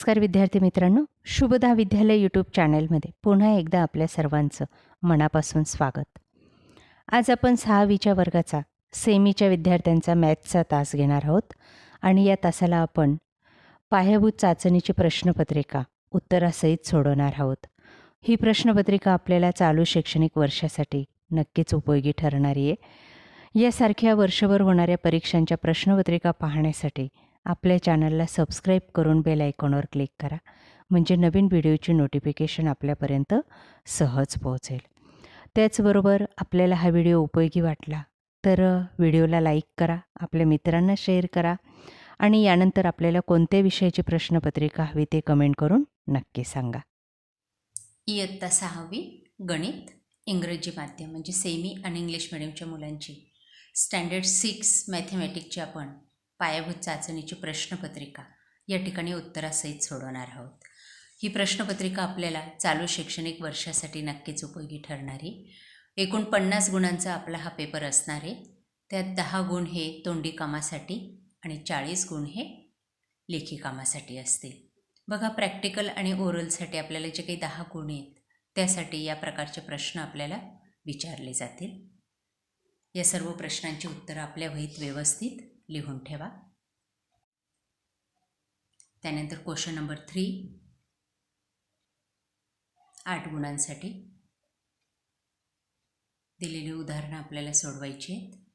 नमस्कार विद्यार्थी मित्रांनो शुभदा विद्यालय यूट्यूब चॅनेलमध्ये पुन्हा एकदा आपल्या सर्वांचं मनापासून स्वागत. आज आपण सहावीच्या वर्गाचा सेमीच्या विद्यार्थ्यांचा मॅथ्सचा तास घेणार आहोत आणि या तासाला आपण पायाभूत चाचणीची प्रश्नपत्रिका उत्तरासहित सोडवणार आहोत. ही प्रश्नपत्रिका आपल्याला चालू शैक्षणिक वर्षासाठी नक्कीच उपयोगी ठरणारी आहे. यासारख्या वर्षभर होणाऱ्या परीक्षांच्या प्रश्नपत्रिका पाहण्यासाठी आपल्या चॅनलला सबस्क्राईब करून बेल आयकॉनवर क्लिक करा. म्हणजे नवीन व्हिडिओची नोटिफिकेशन आपल्यापर्यंत सहज पोहोचेल. त्याचबरोबर आपल्याला हा व्हिडिओ उपयोगी वाटला तर व्हिडिओला लाईक करा आपल्या मित्रांना शेअर करा आणि यानंतर आपल्याला कोणत्या विषयाची प्रश्नपत्रिका हवी ते कमेंट करून नक्की सांगा. इयत्ता सहावी गणित इंग्रजी माध्यम म्हणजे सेमी आणि इंग्लिश मिडियमच्या मुलांची. स्टँडर्ड सिक्स मॅथमॅटिकची आपण पायाभूत चाचणीची प्रश्नपत्रिका. या ठिकाणी उत्तरासहित सोडवणार आहोत. ही प्रश्नपत्रिका आपल्याला चालू शैक्षणिक वर्षासाठी नक्कीच उपयोगी ठरणारी. एकूण पन्नास गुणांचा आपला हा पेपर असणार आहे. त्यात दहा गुण हे तोंडी कामासाठी आणि चाळीस गुण हे लेखी कामासाठी असतील. बघा प्रॅक्टिकल आणि ओरलसाठी आपल्याला जे काही दहा गुण आहेत त्यासाठी या प्रकारचे प्रश्न आपल्याला विचारले जातील. या सर्व प्रश्नांची उत्तरं आपल्या वहीत व्यवस्थित लिहून ठेवा. त्यानंतर क्वेश्चन नंबर थ्री. आठ गुणांसाठी दिलेली उदाहरणं आपल्याला सोडवायची आहेत.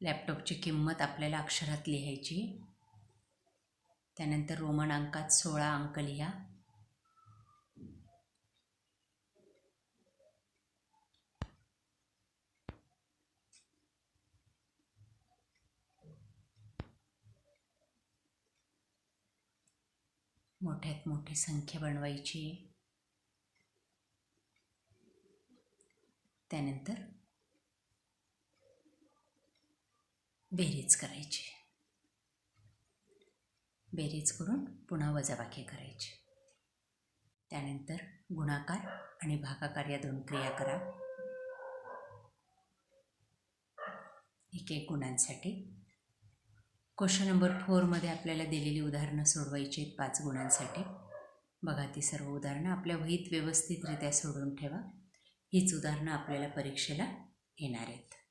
लॅपटॉपची किंमत आपल्याला अक्षरात लिहायची त्यानंतर रोमन अंकात सोळा अंक लिहा. मोठ्यात मोठी संख्या बनवायची. त्यानंतर बेरीज करायची. बेरीज करून पुन्हा वजाबाकी करायची. त्यानंतर गुणाकार आणि भागाकार या दोन क्रिया करा. एक एक गुणांसाठी क्वेश्चन नंबर फोरमध्ये आपल्याला दिलेली उदाहरणं सोडवायची आहेत पाच गुणांसाठी. बघा ती सर्व उदाहरणं आपल्या वहीत व्यवस्थितरित्या सोडून ठेवा. हीच उदाहरणं आपल्याला परीक्षेला येणार आहेत.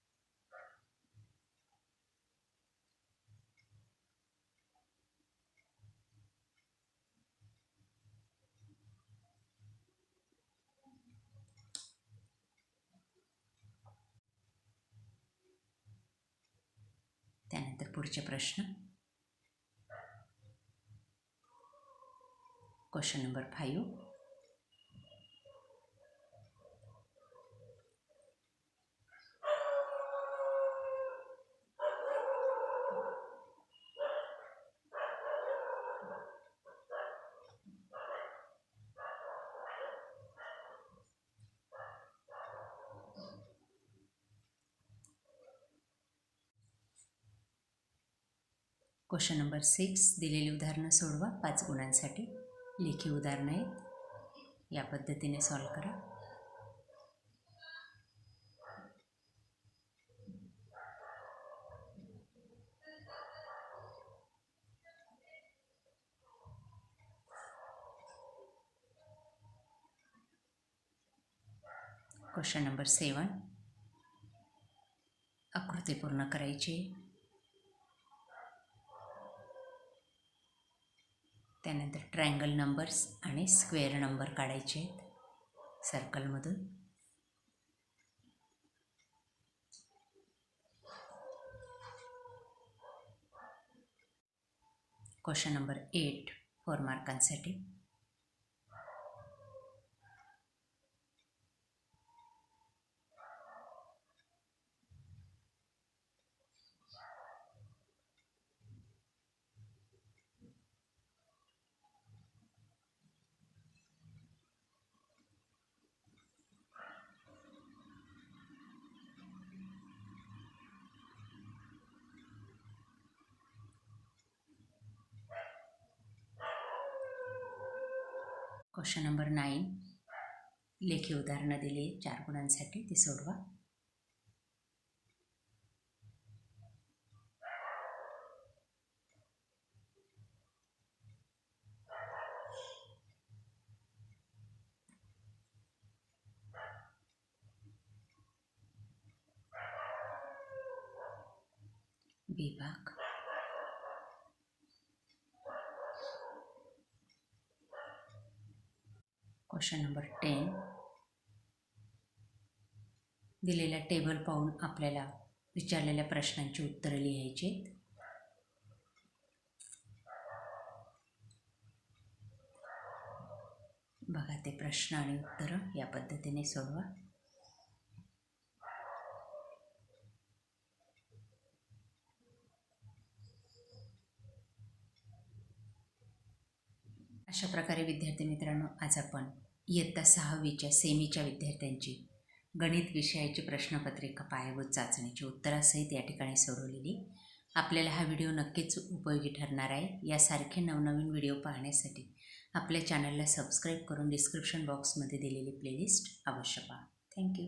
तर पुढचे प्रश्न? Question number five question number six दिलेली उदाहरणं सोडवा. पाच गुणांसाठी लेखी उदाहरणं आहेत. या पद्धतीने सॉल्व करा. Question number seven. आकृती पूर्ण करायची. त्यानंतर ट्रायंगल नंबर्स आणि स्क्वेअर नंबर काढायचे आहेत. सर्कलमधून. क्वेश्चन नंबर एट फोर मार्कांसाठी क्वेश्चन नंबर नाईन. लेखी उदाहरणं दिली. चार गुणांसाठी ती सोडवा. विभाग क्वेश्चन नंबर टेन दिलेल्या टेबल पाहून आपल्याला विचारलेल्या प्रश्नांची उत्तरं लिहायची बघा ते प्रश्न आणि उत्तरं या पद्धतीने सोडवा. अशा प्रकारे विद्यार्थी मित्रांनो आज आपण इयत्ता सहावीच्या सेमीच्या विद्यार्थ्यांची गणित विषयाची प्रश्नपत्रिका पायाभूत चाचणीची उत्तरासहित या ठिकाणी सोडवलेली. आपल्याला हा व्हिडिओ नक्कीच उपयोगी ठरणार आहे. यासारखे नवनवीन व्हिडिओ पाहण्यासाठी आपल्या चॅनलला सबस्क्राईब करून डिस्क्रिप्शन बॉक्समध्ये दिलेली प्लेलिस्ट अवश्य पहा. थँक्यू.